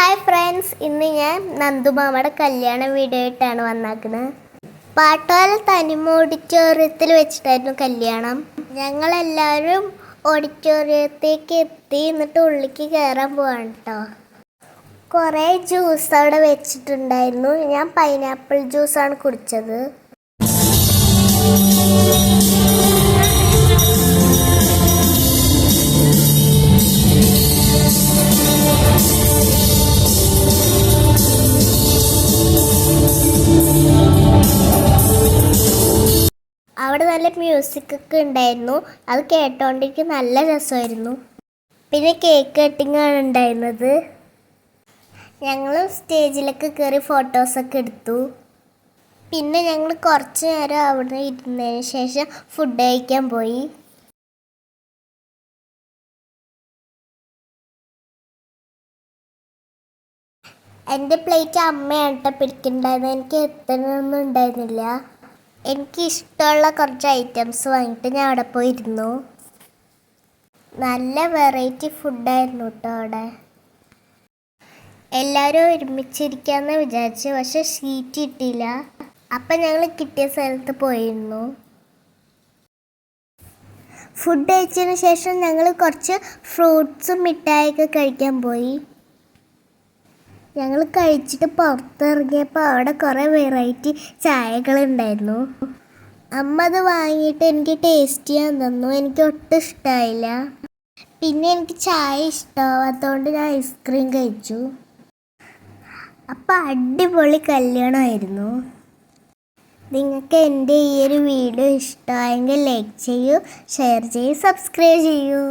Hi friends ഇന്ന് ഞാൻ നന്ദുമാമയുടെ കല്യാണ വീഡിയോ ആയിട്ടാണ് വന്നാക്കുന്നത് പാട്ടോല തനിമ ഓഡിറ്റോറിയത്തിൽ വെച്ചിട്ടായിരുന്നു കല്യാണം. ഞങ്ങളെല്ലാവരും ഓഡിറ്റോറിയത്തേക്ക് എത്തി എന്നിട്ട് ഉള്ളിലേക്ക് കയറാൻ പോവാണ് കേട്ടോ കുറേ ജ്യൂസ് അവിടെ വെച്ചിട്ടുണ്ടായിരുന്നു. ഞാൻ പൈനാപ്പിൾ ജ്യൂസാണ് കുടിച്ചത്. അവിടെ നല്ല മ്യൂസിക് ഒക്കെ ഉണ്ടായിരുന്നു. അത് കേട്ടോണ്ടിരിക്കും നല്ല രസമായിരുന്നു. പിന്നെ കേക്ക് കട്ടിങ്ങാണ് ഉണ്ടായിരുന്നത്. ഞങ്ങൾ സ്റ്റേജിലൊക്കെ കയറി ഫോട്ടോസൊക്കെ എടുത്തു. പിന്നെ ഞങ്ങൾ കുറച്ച് നേരം അവിടെ ഇരുന്നതിന് ശേഷം ഫുഡ് കഴിക്കാൻ പോയി. എന്റെ പ്ലേറ്റ് അമ്മയാണ് കേട്ടോ പിടിക്കണ്ടായിരുന്നു എനിക്ക് എത്തണമെന്നൊന്നും ഉണ്ടായിരുന്നില്ല എനിക്ക് ഇഷ്ടമുള്ള കുറച്ച് ഐറ്റംസ് വാങ്ങിയിട്ട് ഞാൻ അവിടെ പോയിരുന്നു. നല്ല വെറൈറ്റി ഫുഡായിരുന്നു കേട്ടോ അവിടെ. എല്ലാവരും ഒരുമിച്ചിരിക്കാമെന്ന് വിചാരിച്ചു പക്ഷെ സീറ്റ് കിട്ടിയില്ല. അപ്പം ഞങ്ങൾ കിട്ടിയ സ്ഥലത്ത് പോയിരുന്നു. ഫുഡ് കഴിച്ചതിന് ശേഷം ഞങ്ങൾ കുറച്ച് ഫ്രൂട്ട്സും മിഠായിയൊക്കെ കഴിക്കാൻ പോയി. ഞങ്ങൾ കഴിച്ചിട്ട് പുറത്തിറങ്ങിയപ്പോൾ അവിടെ കുറേ വെറൈറ്റി ചായകളുണ്ടായിരുന്നു. അമ്മ അത് വാങ്ങിയിട്ട് എനിക്ക് ടേസ്റ്റ് ചെയ്യാൻ തന്നു. എനിക്ക് ഒട്ടും ഇഷ്ടമായില്ല പിന്നെ എനിക്ക് ചായ ഇഷ്ടമാവാത്തതുകൊണ്ട് ഞാൻ ഐസ്ക്രീം കഴിച്ചു. അപ്പം അടിപൊളി കല്യാണമായിരുന്നു നിങ്ങൾക്ക് എന്റെ ഈ ഒരു വീഡിയോ ഇഷ്ടമായെങ്കിൽ ലൈക്ക് ചെയ്യൂ ഷെയർ ചെയ്യൂ സബ്സ്ക്രൈബ് ചെയ്യൂ.